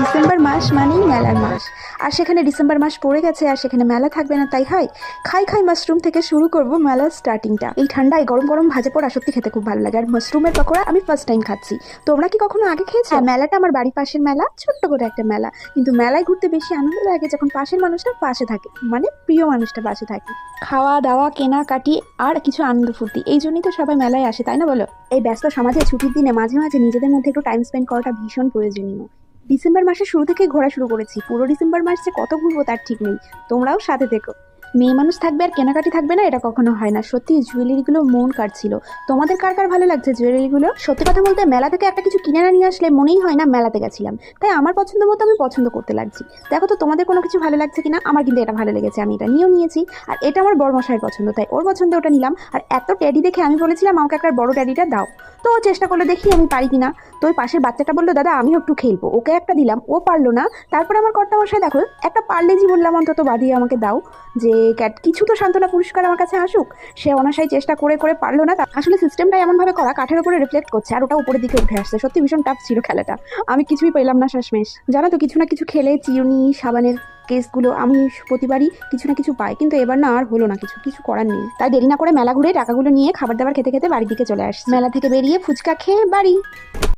December মাস মানেই মেলার মাস। আর সেখানে ডিসেম্বর মাস পড়ে গেছে আর সেখানে মেলা থাকবে না তাই হয় খাই খাই মাশরুম থেকে শুরু করব মেলার স্টার্টিংটা এই ঠান্ডায় গরম গরম ভাজা পোড়া সত্যি খেতে খুব ভালো লাগে। আর মাশরুমের পকোড়া আমি ফার্স্ট টাইম খাচ্ছি। তোমরা কি কখনো আগে খেয়েছো? হ্যাঁ। মেলাটা আমার বাড়ির পাশের মেলা ছোট্ট করে একটা মেলা। কিন্তু মেলায় ঘুরতে বেশি আনন্দ লাগে যখন পাশের মানুষটা পাশে থাকে মানে প্রিয় মানুষটা পাশে থাকে। খাওয়া দাওয়া কেনাকাটি আর কিছু আনন্দ ফুর্তি এই জন্যই তো সবাই মেলায় আসে তাই না বলো? এই ব্যস্ত সমাজে ছুটির দিনে মাঝে মাঝে নিজেদের মধ্যে একটু টাইম স্পেন্ড করাটা ভীষণ প্রয়োজনীয়। ডিসেম্বর মাসের শুরু থেকে ঘোরা শুরু করেছি। পুরো ডিসেম্বর মাস যে কত ঘুরবো তার ঠিক নেই। তোমরাও সাথে থেকো। মেয়ে মানুষ থাকবে আর কেনাকাটি থাকবে না, এটা কখনো হয় না। সত্যি, জুয়েলারিগুলো মন কাটছিল তোমাদের কার কার ভালো লাগছে জুয়েলারিগুলো? সত্যি কথা বলতে, মেলা থেকে একটা কিছু কিনে না নিয়ে আসলে মনেই হয় না মেলাতে গেছিলাম। তাই আমার পছন্দ মতো আমি পছন্দ করতে লাগছি। দেখো তো, তোমাদের কোনো কিছু ভালো লাগছে কিনা? আমার কিন্তু এটা ভালো লেগেছে, আমি এটা নিয়েও নিয়েছি। আর এটা আমার বড় মশাইয়ের পছন্দ, তাই ওর পছন্দ ওটা নিলাম। আর এত ট্যাডি দেখে আমি বলেছিলাম, আমাকে একটা বড় ট্যাডিটা দাও। তো চেষ্টা করল দেখি আমি পারি কিনা। তো ওই পাশের বাচ্চাটা বলল, দাদা, আমিও একটু খেলব। ওকে একটা দিলাম, ও পারল না। তারপরে আমার কর্তা মশাই, দেখো, একটা পারলেজি বললাম, অন্তত বাদিয়ে আমাকে দাও। যে ক্যাট, কিছু তো সান্ত্বনা পুরস্কার আমার কাছে আসুক। সে অনাশাই চেষ্টা করে করে পারল না। আসলে সিস্টেমটা এমনভাবে করা, কাঠের উপরে রিফ্লেক্ট করছে, আর ওটা উপরের দিকে উঠে আসছে। সত্যি ভীষণ টাফ ছিল খেলাটা। আমি কিছুই পেলাম না শেষমেশ। জানো তো, কিছু না কিছু খেলে চিরুনি সাবানের কেসগুলো আমি প্রতিবারই কিছু না কিছু পাই। কিন্তু এবার না আর হলো না কিছু কিছু করার নেই। তাই দেরি না করে মেলা ঘুরে টাকাগুলো নিয়ে খাবার দাবার খেতে খেতে বাড়ির দিকে চলে আসছি। মেলা থেকে বেরিয়ে ফুচকা খেয়ে বাড়ি।